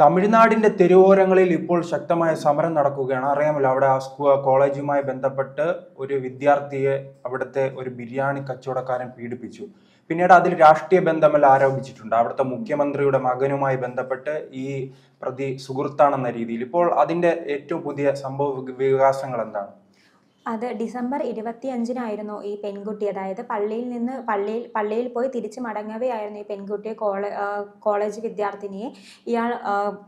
തമിഴ്നാടിന്റെ തെരുവോരങ്ങളിൽ ഇപ്പോൾ ശക്തമായ സമരം നടക്കുകയാണ്. അറിയാമല്ലോ അവിടെ ആ കോളേജുമായി ബന്ധപ്പെട്ട് ഒരു വിദ്യാർത്ഥിയെ അവിടുത്തെ ഒരു ബിരിയാണി കച്ചവടക്കാരൻ പീഡിപ്പിച്ചു. പിന്നീട് അതിൽ രാഷ്ട്രീയ ബന്ധമെല്ലാം ആരോപിച്ചിട്ടുണ്ട്. അവിടുത്തെ മുഖ്യമന്ത്രിയുടെ മകനുമായി ബന്ധപ്പെട്ട് ഈ പ്രതി സുഹൃത്താണെന്ന രീതിയിൽ. ഇപ്പോൾ അതിന്റെ ഏറ്റവും പുതിയ സംഭവ വികാസങ്ങൾ എന്താണ്? അത് ഡിസംബർ ഇരുപത്തിയഞ്ചിനായിരുന്നു ഈ പെൺകുട്ടി. അതായത് പള്ളിയിൽ നിന്ന് പള്ളിയിൽ പള്ളിയിൽ പോയി തിരിച്ചു മടങ്ങവെയായിരുന്നു ഈ പെൺകുട്ടിയെ കോളേ കോളേജ് വിദ്യാർത്ഥിനിയെ ഇയാൾ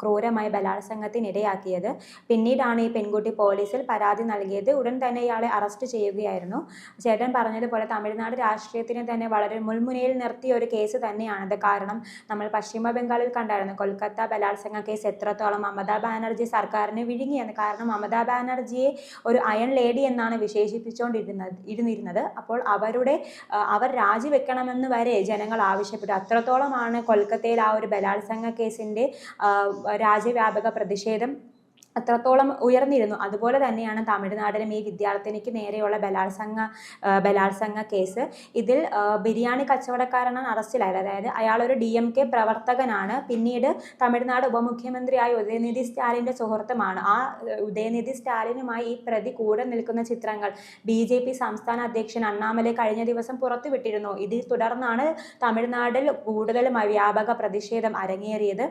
ക്രൂരമായി ബലാത്സംഗത്തിനിരയാക്കിയത്. പിന്നീടാണ് ഈ പെൺകുട്ടി പോലീസിൽ പരാതി നൽകിയത്. ഉടൻ തന്നെ ഇയാളെ അറസ്റ്റ് ചെയ്യുകയായിരുന്നു. ചേട്ടൻ പറഞ്ഞതുപോലെ തമിഴ്നാട് രാഷ്ട്രീയത്തിനെ തന്നെ വളരെ മുൾമുനയിൽ നിർത്തിയ ഒരു കേസ് തന്നെയാണത് കാരണം നമ്മൾ പശ്ചിമ ബംഗാളിൽ കണ്ടായിരുന്നു കൊൽക്കത്ത ബലാത്സംഗ കേസ് എത്രത്തോളം മമതാ ബാനർജി സർക്കാരിനെ വിഴുങ്ങിയെന്ന്. കാരണം മമതാ ബാനർജിയെ ഒരു അയൺ ലേഡി എന്നാണ് വിശേഷിപ്പിച്ചുകൊണ്ടിരുന്നത് ഇരുന്നിരുന്നത്. അപ്പോൾ അവരുടെ അവർ രാജിവെക്കണമെന്ന് വരെ ജനങ്ങൾ ആവശ്യപ്പെട്ടു. അത്രത്തോളമാണ് കൊൽക്കത്തയിൽ ആ ഒരു ബലാത്സംഗ കേസിന്റെ രാജ്യവ്യാപക പ്രതിഷേധം അത്രത്തോളം ഉയർന്നിരുന്നു. അതുപോലെ തന്നെയാണ് തമിഴ്നാടിലെ ഈ വിദ്യാർത്ഥിനിക്ക് നേരെയുള്ള ബലാത്സംഗ ബലാത്സംഗ കേസ്. ഇതിൽ ബിരിയാണി കച്ചവടക്കാരനാണ് അറസ്റ്റിലായത്. അതായത് അയാളൊരു ഡി എം കെ പ്രവർത്തകനാണ്. പിന്നീട് തമിഴ്നാട് ഉപമുഖ്യമന്ത്രിയായ ഉദയനിധി സ്റ്റാലിന്റെ സുഹൃത്തുമാണ്. ആ ഉദയനിധി സ്റ്റാലിനുമായി ഈ പ്രതി കൂടെ നിൽക്കുന്ന ചിത്രങ്ങൾ ബി ജെ പി സംസ്ഥാന അധ്യക്ഷൻ അണ്ണാമലെ കഴിഞ്ഞ ദിവസം പുറത്തുവിട്ടിരുന്നു. ഇതിൽ തുടർന്നാണ് തമിഴ്നാടിൽ കൂടുതലും വ്യാപക പ്രതിഷേധം അരങ്ങേറിയത്.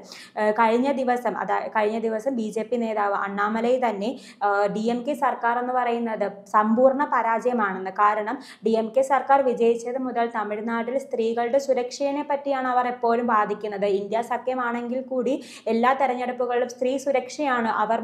കഴിഞ്ഞ ദിവസം അതാ കഴിഞ്ഞ ദിവസം ബി ജെ പി നേതാവ് അണ്ണാമലൈ തന്നെ ഡി എം കെ സർക്കാർ എന്ന് പറയുന്നത് സമ്പൂർണ പരാജയമാണെന്ന്. കാരണം ഡി എം കെ സർക്കാർ വിജയിച്ചത് മുതൽ തമിഴ്നാട്ടിൽ സ്ത്രീകളുടെ സുരക്ഷയെ പറ്റിയാണ് അവർ എപ്പോഴും ബാധിക്കുന്നത് ഇന്ത്യ സഖ്യമാണെങ്കിൽ കൂടി എല്ലാ തെരഞ്ഞെടുപ്പുകളിലും സ്ത്രീ സുരക്ഷയാണ് അവർ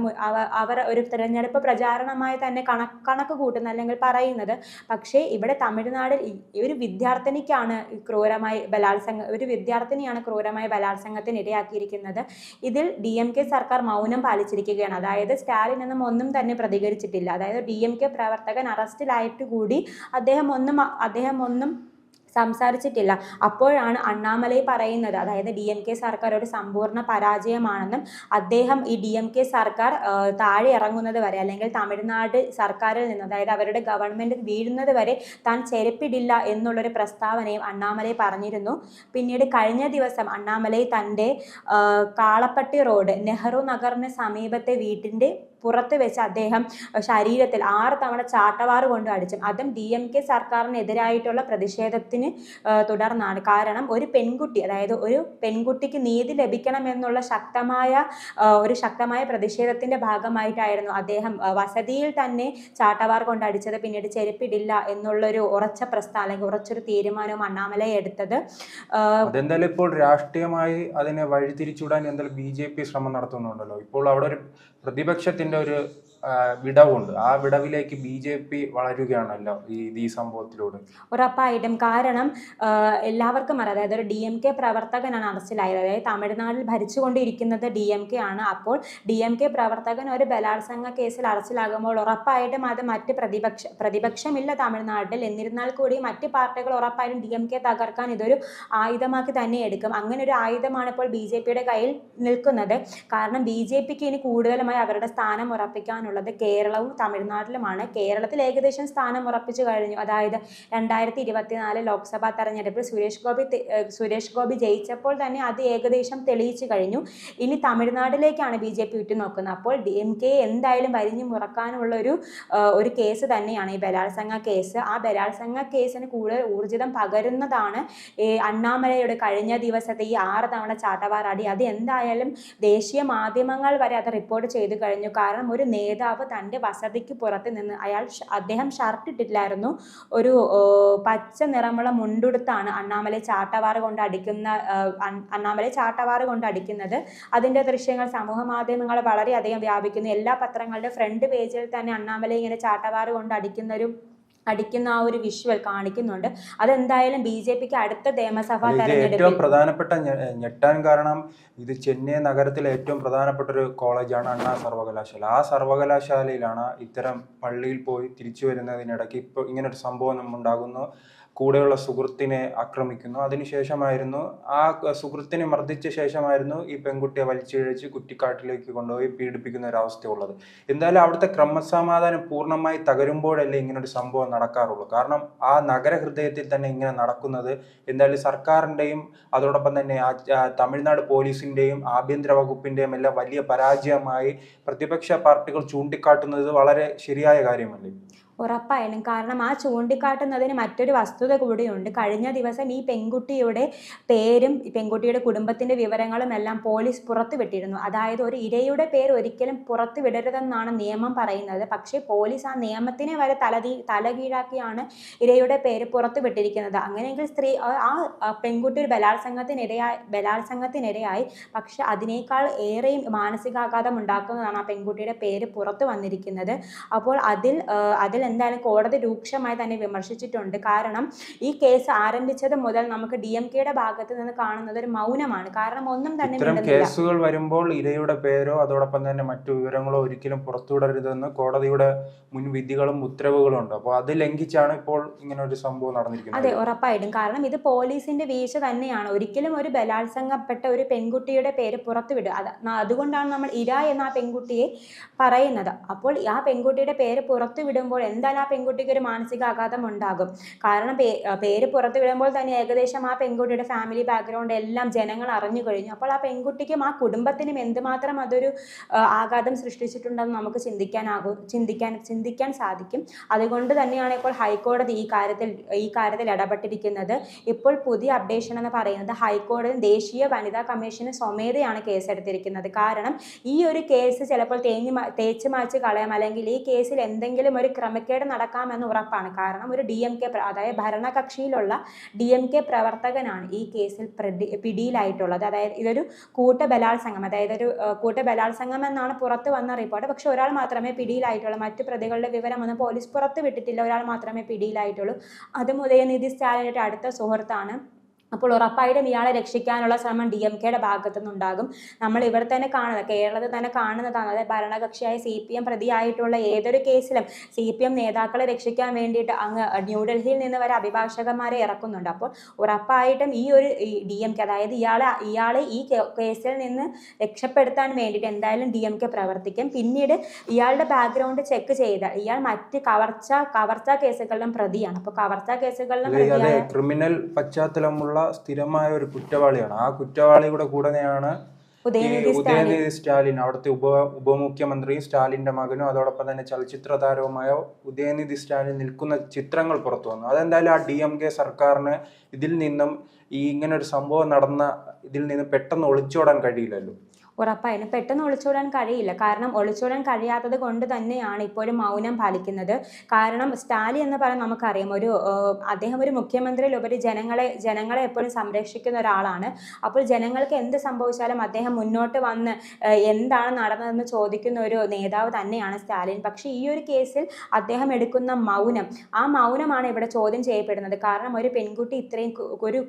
അവർ ഒരു തെരഞ്ഞെടുപ്പ് പ്രചാരണമായി തന്നെ കണക്ക് കൂട്ടുന്നത് അല്ലെങ്കിൽ പറയുന്നത്. പക്ഷേ ഇവിടെ തമിഴ്നാടിൽ ഒരു വിദ്യാർത്ഥിനിക്കാണ് ക്രൂരമായി ബലാത്സംഗ ഒരു വിദ്യാർത്ഥിനിയാണ് ക്രൂരമായി ബലാത്സംഗത്തിന് ഇരയാക്കിയിരിക്കുന്നത് ഇതിൽ ഡി എം കെ സർക്കാർ മൗനം പാലിച്ചിരിക്കുകയാണ്. അതായത് സ്റ്റാലിൻ എന്നും ഒന്നും തന്നെ പ്രതികരിച്ചിട്ടില്ല. അതായത് ഡി എം കെ പ്രവർത്തകൻ അറസ്റ്റിലായിട്ട് കൂടി അദ്ദേഹം ഒന്നും അദ്ദേഹം ഒന്നും സംസാരിച്ചിട്ടില്ല. അപ്പോഴാണ് അണ്ണാമലൈ പറയുന്നത്. അതായത് ഡി എം കെ സർക്കാർ ഒരു സമ്പൂർണ പരാജയമാണെന്നും അദ്ദേഹം ഈ ഡി എം കെ സർക്കാർ താഴെ ഇറങ്ങുന്നത് വരെ അല്ലെങ്കിൽ തമിഴ്നാട് സർക്കാരിൽ നിന്ന് അതായത് അവരുടെ ഗവൺമെന്റ് വീഴുന്നത് വരെ താൻ ചെരുപ്പിടില്ല എന്നുള്ളൊരു പ്രസ്താവനയും അണ്ണാമലൈ പറഞ്ഞിരുന്നു. പിന്നീട് കഴിഞ്ഞ ദിവസം അണ്ണാമലൈ തന്റെ കാളപ്പട്ടി റോഡ് നെഹ്റു നഗറിന് സമീപത്തെ വീട്ടിന്റെ പുറത്ത് വെച്ച് അദ്ദേഹം ശരീരത്തിൽ ആറ് തവണ ചാട്ടവാറ് കൊണ്ട് അടിച്ചു അതും ഡി എം കെ സർക്കാരിനെതിരായിട്ടുള്ള പ്രതിഷേധത്തിന് ആ, തുടർന്നാണ്. കാരണം ഒരു പെൺകുട്ടി അതായത് ഒരു പെൺകുട്ടിക്ക് നീതി ലഭിക്കണമെന്നുള്ള ശക്തമായ ഒരു ശക്തമായ പ്രതിഷേധത്തിന്റെ ഭാഗമായിട്ടായിരുന്നു അദ്ദേഹം വസതിയിൽ തന്നെ ചാട്ടവാർ കൊണ്ട് അടിച്ചത്. പിന്നീട് ചെരുപ്പിടില്ല എന്നുള്ളൊരു ഉറച്ച പ്രസ്താവന അല്ലെങ്കിൽ ഉറച്ചൊരു തീരുമാനവും അണ്ണാമലൈ എടുത്തത്. അതെന്തായാലും ഇപ്പോൾ രാഷ്ട്രീയമായി അതിനെ വഴിതിരിച്ചുവിടാൻ എന്തായാലും ബി ജെ പി ശ്രമം നടത്തുന്നുണ്ടല്ലോ. ഇപ്പോൾ അവിടെ ഒരു പ്രതിപക്ഷത്തിന്റെ ഒരു വിടവുണ്ട്. ആ വിടവിലേക്ക് ബി ജെ പി വളരുകയാണല്ലോ ഈ ഈ സംഭവത്തിലൂടെ. ഉറപ്പായിട്ടും. കാരണം എല്ലാവർക്കും അറിയാം. അതായത് ഒരു ഡി എം കെ പ്രവർത്തകനാണ് അറസ്റ്റിലായത്. അതായത് തമിഴ്നാട്ടിൽ ഭരിച്ചുകൊണ്ടിരിക്കുന്നത് ഡി എം കെ ആണ്. അപ്പോൾ ഡി എം കെ പ്രവർത്തകൻ ഒരു ബലാത്സംഗ കേസിൽ അറസ്റ്റിലാകുമ്പോൾ ഉറപ്പായിട്ടും അത് മറ്റ് പ്രതിപക്ഷ പ്രതിപക്ഷമില്ല തമിഴ്നാട്ടിൽ. എന്നിരുന്നാൽ കൂടി മറ്റ് പാർട്ടികൾ ഉറപ്പായിട്ടും ഡി എം കെ തകർക്കാൻ ഇതൊരു ആയുധമാക്കി തന്നെ എടുക്കും. അങ്ങനെ ഒരു ആയുധമാണ് ഇപ്പോൾ ബി ജെ പിയുടെ കയ്യിൽ നിൽക്കുന്നത്. കാരണം ബി ജെ പിക്ക് ഇനി കൂടുതലുമായി അവരുടെ സ്ഥാനം ഉറപ്പിക്കാനുള്ളത് കേരളവും തമിഴ്നാട്ടിലുമാണ്. കേരളത്തിൽ ഏകദേശം സ്ഥാനം ഉറപ്പിച്ചു കഴിഞ്ഞു. അതായത് രണ്ടായിരത്തി ഇരുപത്തിനാല് ലോക്സഭാ തെരഞ്ഞെടുപ്പിൽ സുരേഷ് ഗോപി സുരേഷ് ഗോപി ജയിച്ചപ്പോൾ തന്നെ അത് ഏകദേശം തെളിയിച്ചു കഴിഞ്ഞു. ഇനി തമിഴ്നാട്ടിലേക്കാണ് ബി ജെ പി ഉറ്റുനോക്കുന്നത്. അപ്പോൾ ഡി എം കെ എന്തായാലും വരിഞ്ഞു മുറക്കാനുള്ള ഒരു ഒരു കേസ് തന്നെയാണ് ഈ ബലാത്സംഗ കേസ്. ആ ബലാത്സംഗ കേസിന് കൂടുതൽ ഊർജിതം പകരുന്നതാണ് അണ്ണാമലയുടെ കഴിഞ്ഞ ദിവസത്തെ ഈ ആറ് തവണ ചാട്ടവാറാടി അത് എന്തായാലും ദേശീയ മാധ്യമങ്ങൾ വരെ അത് റിപ്പോർട്ട് ചെയ്തു കഴിഞ്ഞു. കാരണം ഒരു നേതാവ് തന്റെ വസതിക്ക് പുറത്ത് നിന്ന് അയാൾ അദ്ദേഹം ഷർട്ട് ഇട്ടിട്ടില്ലായിരുന്നു. ഒരു പച്ച നിറമുള്ള മുണ്ടുടുത്താണ് അണ്ണാമലെ ചാട്ടവാറ് കൊണ്ട് അടിക്കുന്ന അണ്ണാമലെ ചാട്ടവാറ് കൊണ്ട് അടിക്കുന്നത്. അതിന്റെ ദൃശ്യങ്ങൾ സമൂഹ മാധ്യമങ്ങൾ വളരെയധികം വ്യാപിക്കുന്നു. എല്ലാ പത്രങ്ങളുടെ ഫ്രണ്ട് പേജിൽ തന്നെ അണ്ണാമലെ ഇങ്ങനെ ചാട്ടവാറ് കൊണ്ട് അടിക്കുന്ന ഒരു അടിക്കുന്ന ആ ഒരു വിഷ്വൽ കാണിക്കുന്നുണ്ട്. അതെന്തായാലും ബി ജെ പിക്ക് അടുത്ത നിയമസഭാ ഏറ്റവും പ്രധാനപ്പെട്ട ഞെട്ടാൻ കാരണം ഇത് ചെന്നൈ നഗരത്തിലെ ഏറ്റവും പ്രധാനപ്പെട്ട ഒരു കോളേജാണ് അണ്ണാ സർവകലാശാല ആ സർവകലാശാലയിലാണ് ഇത്തരം പള്ളിയിൽ പോയി തിരിച്ചു വരുന്നതിനിടയ്ക്ക് ഇപ്പോൾ ഇങ്ങനൊരു സംഭവം ഉണ്ടാകുന്നു. കൂടെയുള്ള സുഹൃത്തിനെ ആക്രമിക്കുന്നു. അതിനുശേഷമായിരുന്നു ആ സുഹൃത്തിനെ മർദ്ദിച്ച ശേഷമായിരുന്നു ഈ പെൺകുട്ടിയെ വലിച്ചിഴച്ച് കുറ്റിക്കാട്ടിലേക്ക് കൊണ്ടുപോയി പീഡിപ്പിക്കുന്ന ഒരു അവസ്ഥയുള്ളത്. എന്തായാലും അവിടുത്തെ ക്രമസമാധാനം പൂർണമായി തകരുമ്പോഴല്ലേ ഇങ്ങനെ ഒരു സംഭവം നടക്കാറുള്ളൂ. കാരണം ആ നഗരഹൃദയത്തിൽ തന്നെ ഇങ്ങനെ നടക്കുന്നത് എന്തായാലും സർക്കാരിന്റെയും അതോടൊപ്പം തന്നെ തമിഴ്നാട് പോലീസിന്റെയും ആഭ്യന്തര വകുപ്പിന്റെയും എല്ലാം വലിയ പരാജയമായി പ്രതിപക്ഷ പാർട്ടികൾ ചൂണ്ടിക്കാട്ടുന്നത് വളരെ ശരിയായ കാര്യമല്ലേ? ഉറപ്പായാലും. കാരണം ആ ചൂണ്ടിക്കാട്ടുന്നതിന് മറ്റൊരു വസ്തുത കൂടിയുണ്ട്. കഴിഞ്ഞ ദിവസം ഈ പെൺകുട്ടിയുടെ പേരും പെൺകുട്ടിയുടെ കുടുംബത്തിന്റെ വിവരങ്ങളും എല്ലാം പോലീസ് പുറത്തുവിട്ടിരുന്നു അതായത് ഒരു ഇരയുടെ പേര് ഒരിക്കലും പുറത്തു വിടരുതെന്നാണ് നിയമം പറയുന്നത്. പക്ഷേ പോലീസ് ആ നിയമത്തിനെ വരെ തലതീ തലകീഴാക്കിയാണ് ഇരയുടെ പേര് പുറത്തുവിട്ടിരിക്കുന്നത് അങ്ങനെയെങ്കിൽ സ്ത്രീ ആ- പെൺകുട്ടി ഒരു ബലാത്സംഗത്തിനിരയായി ബലാത്സംഗത്തിനിരയായി. പക്ഷെ അതിനേക്കാൾ ഏറെയും മാനസികാഘാതം ഉണ്ടാക്കുന്നതാണ് ആ പെൺകുട്ടിയുടെ പേര് പുറത്തു വന്നിരിക്കുന്നത്. അപ്പോൾ അതിൽ അതിൽ എന്തായാലും കോടതി രൂക്ഷമായി തന്നെ വിമർശിച്ചിട്ടുണ്ട്. കാരണം ഈ കേസ് ആരംഭിച്ചത് മുതൽ നമുക്ക് ഡി എം കെയുടെ ഭാഗത്ത് നിന്ന് കാണുന്നത് ഒരു മൗനമാണ്. കാരണം ഒന്നും തന്നെ കേസുകൾ വരുമ്പോൾ ഇരയുടെ പേരോ അതോടൊപ്പം തന്നെ മറ്റു വിവരങ്ങളോ ഒരിക്കലും പുറത്തുവിടരുതെന്ന് കോടതിയുടെ മുൻവിധികളും ഉത്തരവുകളും ഉണ്ട്. അപ്പോൾ അത് ലംഘിച്ചാണ് ഇപ്പോൾ ഇങ്ങനെ ഒരു സംഭവം നടന്നിരിക്കുന്നത്. അതെ ഉറപ്പായിട്ടും. കാരണം ഇത് പോലീസിന്റെ വീഴ്ച തന്നെയാണ്. ഒരിക്കലും ഒരു ബലാത്സംഗപ്പെട്ട ഒരു പെൺകുട്ടിയുടെ പേര് പുറത്തുവിടുക. അത് അതുകൊണ്ടാണ് നമ്മൾ ഇര എന്ന ആ പെൺകുട്ടിയെ പറയുന്നത്. അപ്പോൾ ആ പെൺകുട്ടിയുടെ പേര് പുറത്തു വിടുമ്പോൾ എന്തായാലും ആ പെൺകുട്ടിക്ക് ഒരു മാനസികാഘാതം ഉണ്ടാകും? കാരണം പേര് പുറത്തു വിടുമ്പോൾ തന്നെ ഏകദേശം ആ പെൺകുട്ടിയുടെ ഫാമിലി ബാക്ക്ഗ്രൗണ്ട് എല്ലാം ജനങ്ങൾ അറിഞ്ഞു കഴിഞ്ഞു. അപ്പോൾ ആ പെൺകുട്ടിക്കും ആ കുടുംബത്തിനും എന്തുമാത്രം അതൊരു ആഘാതം സൃഷ്ടിച്ചിട്ടുണ്ടെന്ന് നമുക്ക് ചിന്തിക്കാനാകും ചിന്തിക്കാൻ ചിന്തിക്കാൻ സാധിക്കും. അതുകൊണ്ട് തന്നെയാണ് ഇപ്പോൾ ഹൈക്കോടതി ഈ കാര്യത്തിൽ ഈ കാര്യത്തിൽ ഇടപെട്ടിരിക്കുന്നത്. ഇപ്പോൾ പുതിയ അപ്ഡേഷൻ എന്ന് പറയുന്നത് ഹൈക്കോടതി ദേശീയ വനിതാ കമ്മീഷന് സ്വമേധയാണ് കേസെടുത്തിരിക്കുന്നത്. കാരണം ഈ ഒരു കേസ് ചിലപ്പോൾ തേഞ്ഞ് തേച്ച് മാച്ച് കളയാം. അല്ലെങ്കിൽ ഈ കേസിൽ എന്തെങ്കിലും ഒരു ക്രമക്കേട് നടക്കാമെന്ന് ഉറപ്പാണ്. കാരണം ഒരു ഡി എം കെ അതായത് ഭരണകക്ഷിയിലുള്ള ഡി എം കെ പ്രവർത്തകനാണ് ഈ കേസിൽ പ്രതി പിടിയിലായിട്ടുള്ളത്. അതായത് ഇതൊരു കൂട്ട ബലാത്സംഗം അതായത് ഒരു കൂട്ട ബലാത്സംഗം എന്നാണ് പുറത്ത് വന്ന റിപ്പോർട്ട്. പക്ഷെ ഒരാൾ മാത്രമേ പിടിയിലായിട്ടുള്ളൂ. മറ്റു പ്രതികളുടെ വിവരമൊന്നും പോലീസ് പുറത്ത് വിട്ടിട്ടില്ല ഒരാൾ മാത്രമേ പിടിയിലായിട്ടുള്ളൂ. അതും ഉദയനിധി സ്റ്റാലിന്റെ അടുത്ത സുഹൃത്താണ്. അപ്പോൾ ഉറപ്പായിട്ടും ഇയാളെ രക്ഷിക്കാനുള്ള ശ്രമം ഡി എം കെയുടെ ഭാഗത്തു നിന്നുണ്ടാകും നമ്മൾ ഇവിടെ തന്നെ കാണുന്നത് കേരളത്തിൽ തന്നെ കാണുന്നതാണ് അതായത് ഭരണകക്ഷിയായ സി പി എം പ്രതിയായിട്ടുള്ള ഏതൊരു കേസിലും സി പി എം നേതാക്കളെ രക്ഷിക്കാൻ വേണ്ടിയിട്ട് അങ്ങ് ന്യൂഡൽഹിയിൽ നിന്ന് വരെ അഭിഭാഷകന്മാരെ ഇറക്കുന്നുണ്ട്. അപ്പോൾ ഉറപ്പായിട്ടും ഈ ഒരു ഡി എം കെ അതായത് ഇയാളെ ഇയാളെ ഈ കേസിൽ നിന്ന് രക്ഷപ്പെടുത്താൻ വേണ്ടിയിട്ട് എന്തായാലും ഡി എം കെ പ്രവർത്തിക്കും. പിന്നീട് ഇയാളുടെ ബാക്ക്ഗ്രൗണ്ട് ചെക്ക് ചെയ്താൽ ഇയാൾ മറ്റ് കവർച്ച കവർച്ച കേസുകളിലും പ്രതിയാണ്. അപ്പോൾ കവർച്ച കേസുകളിലും പ്രതിയായ ക്രിമിനൽ പശ്ചാത്തലമുള്ള സ്ഥിരമായ ഒരു കുറ്റവാളിയാണ്. ആ കുറ്റവാളിയുടെ കൂടെയാണ് ഉദയനിധി സ്റ്റാലിൻ. ഉദയനിധി സ്റ്റാലിൻ അവിടുത്തെ ഉപ ഉപമുഖ്യമന്ത്രിയും സ്റ്റാലിന്റെ മകനും അതോടൊപ്പം തന്നെ ചലച്ചിത്ര താരവുമായ ഉദയനിധി സ്റ്റാലിൻ നിൽക്കുന്ന ചിത്രങ്ങൾ പുറത്തു വന്നു. അതെന്തായാലും ആ ഡി എം കെ സർക്കാരിന് ഇതിൽ നിന്നും ഈ ഇങ്ങനെ ഒരു സംഭവം നടന്ന ഇതിൽ നിന്ന് പെട്ടെന്ന് ഒളിച്ചോടാൻ കഴിയില്ലല്ലോ. ഉറപ്പായിട്ടും പെട്ടെന്ന് ഒളിച്ചോടാൻ കഴിയില്ല. കാരണം ഒളിച്ചോടാൻ കഴിയാത്തത് കൊണ്ട് തന്നെയാണ് ഇപ്പോഴും മൗനം പാലിക്കുന്നത്. കാരണം സ്റ്റാലിൻ എന്ന് പറയാൻ നമുക്കറിയാം. ഒരു അദ്ദേഹം ഒരു മുഖ്യമന്ത്രിയിലുപരി ജനങ്ങളെ ജനങ്ങളെ എപ്പോഴും സംരക്ഷിക്കുന്ന ഒരാളാണ്. അപ്പോൾ ജനങ്ങൾക്ക് എന്ത് സംഭവിച്ചാലും അദ്ദേഹം മുന്നോട്ട് വന്ന് എന്താണ് നടന്നതെന്ന് ചോദിക്കുന്ന ഒരു നേതാവ് തന്നെയാണ് സ്റ്റാലിൻ. പക്ഷേ ഈ ഒരു കേസിൽ അദ്ദേഹം എടുക്കുന്ന മൗനം ആ മൗനമാണ് ഇവിടെ ചോദ്യം ചെയ്യപ്പെടുന്നത്. കാരണം ഒരു പെൺകുട്ടി ഇത്രയും ഒരു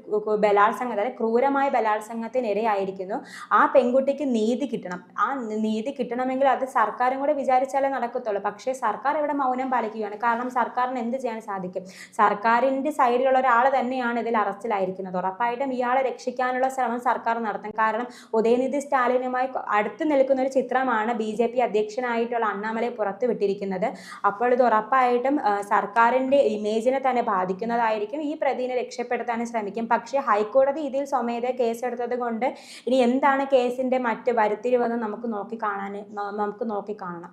ബലാത്സംഗം അതായത് ക്രൂരമായ ബലാത്സംഗത്തിനിരയായിരിക്കുന്നു. ആ പെൺകുട്ടിക്ക് നീതി കിട്ടണം. ആ നീതി കിട്ടണമെങ്കിൽ അത് സർക്കാരും കൂടെ വിചാരിച്ചാലേ നടക്കത്തുള്ളൂ. പക്ഷേ സർക്കാർ ഇവിടെ മൗനം പാലിക്കുകയാണ്. കാരണം സർക്കാരിന് എന്ത് ചെയ്യാൻ സാധിക്കും? സർക്കാരിന്റെ സൈഡിലുള്ള ഒരാൾ തന്നെയാണ് ഇതിൽ അറസ്റ്റിലായിരിക്കുന്നത്. ഉറപ്പായിട്ടും ഇയാളെ രക്ഷിക്കാനുള്ള ശ്രമം സർക്കാർ നടത്തും. കാരണം ഉദയനിധി സ്റ്റാലിനുമായി അടുത്ത് നിൽക്കുന്ന ഒരു ചിത്രമാണ് ബി ജെ പി അധ്യക്ഷനായിട്ടുള്ള അണ്ണാമലൈ പുറത്തുവിട്ടിരിക്കുന്നത്. അപ്പോൾ ഇത് ഉറപ്പായിട്ടും സർക്കാരിന്റെ ഇമേജിനെ തന്നെ ബാധിക്കുന്നതായിരിക്കും. ഈ പ്രതിനെ രക്ഷപ്പെടുത്താൻ ശ്രമിക്കും. പക്ഷേ ഹൈക്കോടതി ഇതിൽ സ്വമേധ കേസെടുത്തത് കൊണ്ട് ഇനി എന്താണ് കേസിന്റെ മറ്റ് വരുത്തിരിവെന്ന് നമുക്ക് നോക്കി കാണാൻ നമുക്ക് നോക്കി കാണണം.